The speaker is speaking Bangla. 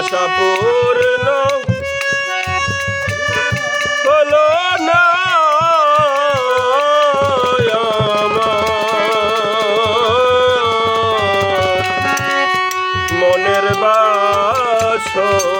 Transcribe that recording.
আশা পূর্ণ হলো না মনের বাসনা।